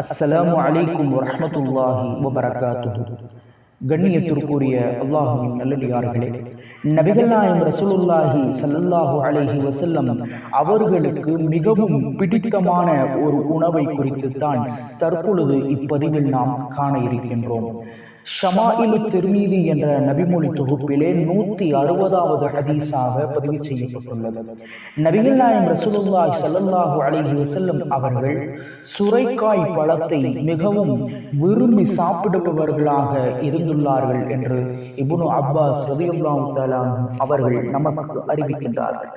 அஸ்ஸலாமு அலைக்கும் வரமத்துல்லாஹி வபரகாத்து கண்ணியத்திற்குரிய அல்லாஹுவின் நல்லடியார்களே நபிகள் நாயம் ரசூலுல்லாஹி ஸல்லல்லாஹு அலஹி வசல்லம் அவர்களுக்கு மிகவும் பிடித்தமான ஒரு உணவை குறித்துத்தான் தற்பொழுது இப்பதிவில் நாம் காண இருக்கின்றோம். ஷமாயிலு திருமீதி என்ற நபிமொழி தொகுப்பிலே நூத்தி அறுபதாவது ஹதீஸாக பதிவு செய்யப்பட்டுள்ளது. நபிகள் நாயம் ரசூலுல்லாய் சல்லல்லாஹு அலைஹி வசல்லம் அவர்கள் சுரைக்காய் பழத்தை மிகவும் விரும்பி சாப்பிடுபவர்களாக இருந்துள்ளார்கள் என்று இபுனு அப்பாஸ் ரதியுல்லாஹு தஆலா அவர்கள் நமக்கு அறிவிக்கின்றார்கள்.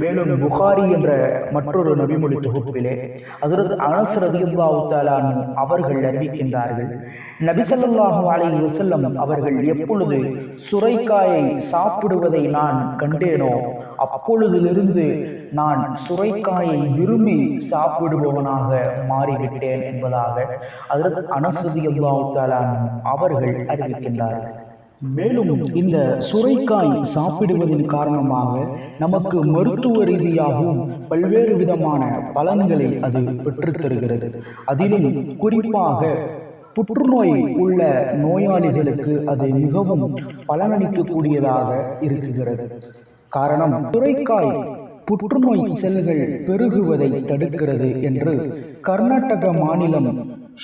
மேலும் புகாரி என்ற மற்றொரு நபிமொழி தொகுப்பிலே ஹஜ்ரத் அனசரதியுல்லாவுத்தாலான் அவர்கள் அறிவிக்கின்றார்கள். நபிசல்லாஹு அலை வசல்லம் அவர்கள் எப்பொழுது சுரைக்காயை சாப்பிடுவதை நான் கண்டேனோ அப்பொழுதிலிருந்து நான் சுரைக்காயை விரும்பி சாப்பிடுபவனாக மாறிவிட்டேன் என்பதாக அதற்கு அனசதியுல்லாவுத்தாலான் அவர்கள் அறிவிக்கின்றார்கள். மேலும் இந்த சுரைக்காய் சாப்பிடுவதன் காரணமாக நமக்கு மருத்துவ ரீதியாகவும் பல்வேறு விதமான பலன்களை அது பெற்றுத்தருகிறது. அதிலும் குறிப்பாக புற்றுநோய் உள்ள நோயாளிகளுக்கு அது மிகவும் பலனளிக்கக்கூடியதாக இருக்குகிறது. காரணம் சுரைக்காய் புற்றுநோய் செல்கள் பெருகுவதை தடுக்கிறது என்று கர்நாடக மாநிலம்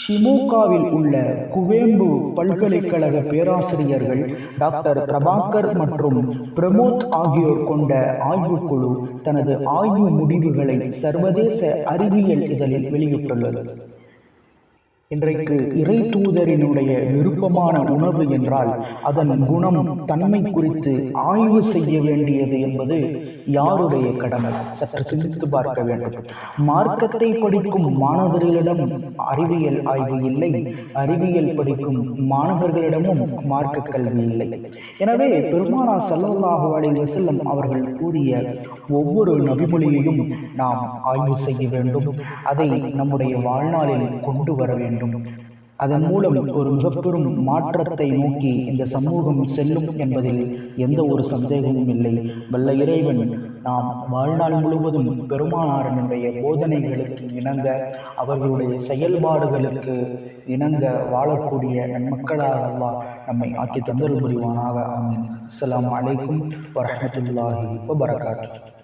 ஷிமோகாவில் உள்ள குவேம்பு பல்கலைக்கழக பேராசிரியர்கள் டாக்டர் பிரபாகர் மற்றும் பிரமோத் ஆகியோர் கொண்ட ஆய்வுக்குழு தனது ஆய்வு முடிவுகளை சர்வதேச அறிவியல் இதழில் வெளியிட்டுள்ளது. இன்றைக்கு இறை தூதரினுடைய விருப்பமான உணவு என்றால் அதன் குணம் தன்மை குறித்து ஆய்வு செய்ய வேண்டியது என்பது யாருடைய கடமை? சற்று சிந்தித்து பார்க்க வேண்டும். மார்க்கத்தை படிக்கும் மாணவர்களிடம் அறிவியல் ஆய்வு இல்லை. அறிவியல் படிக்கும் மாணவர்களிடமும் மார்க்க கல்வி இல்லை. எனவே பெருமானா சல்லல்லாஹு அலைஹி வஸல்லம் அவர்கள் கூறிய ஒவ்வொரு நபிமொழியையும் நாம் ஆய்வு செய்ய வேண்டும். அதை நம்முடைய வாழ்நாளில் கொண்டு வர வேண்டும். அதன் மூலம் ஒரு மிகப்பெரும் மாற்றத்தை நோக்கி இந்த சமூகம் செல்லும் என்பதில் எந்த ஒரு சந்தேகமும் இல்லை. வல்ல இறைவன் நாம் வாழ்நாள் முழுவதும் பெருமானாரனுடைய போதனைகளுக்கு இணங்க அவர்களுடைய செயல்பாடுகளுக்கு இணங்க வாழக்கூடிய நன்மக்களாக அல்லா நம்மை ஆக்கி தந்தல் புரிவானாக. ஆமீன். அஸ்லாம் அலைக்கும் வரமத்துல்லாஹி வபரகாத்து